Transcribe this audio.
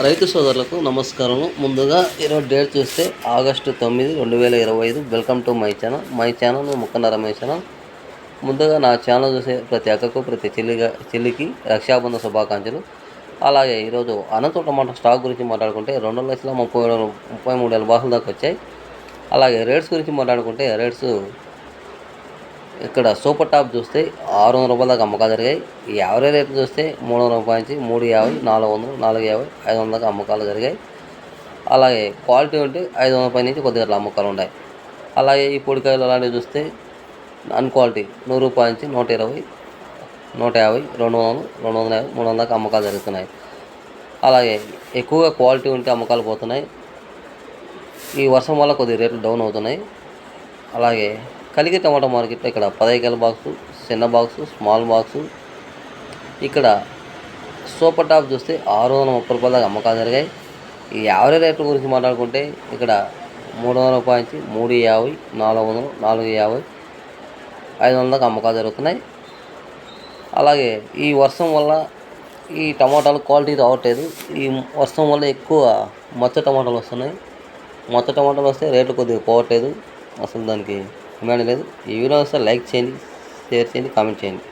రైతు సోదరులకు నమస్కారం ముందుగా ఈరోజు డేట్ చూస్తే ఆగస్టు తొమ్మిది రెండు వేల ఇరవై ఐదు. Welcome to my channel my channel Mukkanna Ramesh channel ముందుగా నా ఛానల్ చూసే ప్రతి అక్కకు ప్రతి చెల్లిగా చెల్లికి రక్షాబంధన శుభాకాంక్షలు. అలాగే ఈరోజు అనంత టమాటా స్టాక్ గురించి మాట్లాడుకుంటే రెండు లక్షల ముప్పై వేల ముప్పై మూడు వేల బాసుల దాకా వచ్చాయి. అలాగే రేట్స్ గురించి మాట్లాడుకుంటే రేట్స్ ఇక్కడ సూపర్ టాప్ చూస్తే ఆరు వందల రూపాయల దాకా అమ్మకాలు జరిగాయి. ఈ యావరేజ్ రేట్లు చూస్తే మూడు వందల రూపాయల నుంచి మూడు యాభై నాలుగు వందలు నాలుగు యాభై ఐదు వందల దాకా అమ్మకాలు జరిగాయి. అలాగే క్వాలిటీ ఉంటే ఐదు వందల పై నుంచి కొద్దిగా అమ్మకాలు ఉన్నాయి. అలాగే ఈ పొడికాయలు అలాంటివి చూస్తే అన్ క్వాలిటీ నూరు రూపాయల నుంచి నూట ఇరవై నూట యాభై రెండు వందలు రెండు వందల యాభై మూడు వందల దాకా అమ్మకాలు జరుగుతున్నాయి. అలాగే ఎక్కువగా క్వాలిటీ ఉంటే అమ్మకాలు పోతున్నాయి. ఈ వర్షం వల్ల కొద్దిగా రేట్లు డౌన్ అవుతున్నాయి. అలాగే కలిగి టమాటా మార్కెట్లో ఇక్కడ పదైకాయల బాక్సు చిన్న బాక్సు స్మాల్ బాక్సు. ఇక్కడ సూపర్ టాప్ చూస్తే ఆరు వందల ముప్పై రూపాయల దాకా అమ్మకాలు జరిగాయి. ఈ యావరేజ్ రేట్ల గురించి మాట్లాడుకుంటే ఇక్కడ మూడు వందల రూపాయల నుంచి మూడు యాభై నాలుగు వందలు నాలుగు యాభై ఐదు వందల దాకా అమ్మకాలు జరుగుతున్నాయి. అలాగే ఈ వర్షం వల్ల ఈ టమాటాలు క్వాలిటీ రావట్లేదు ఈ వర్షం వల్ల ఎక్కువ మచ్చ టమాటాలు వస్తున్నాయి. మచ్చ టమాటాలు వస్తే రేట్లు కొద్దిగా పోవట్లేదు. అసలు దానికి డిమాండ్ లేదు. ఈ వీడియో వస్తే లైక్ చేయండి షేర్ చేయండి కామెంట్ చేయండి.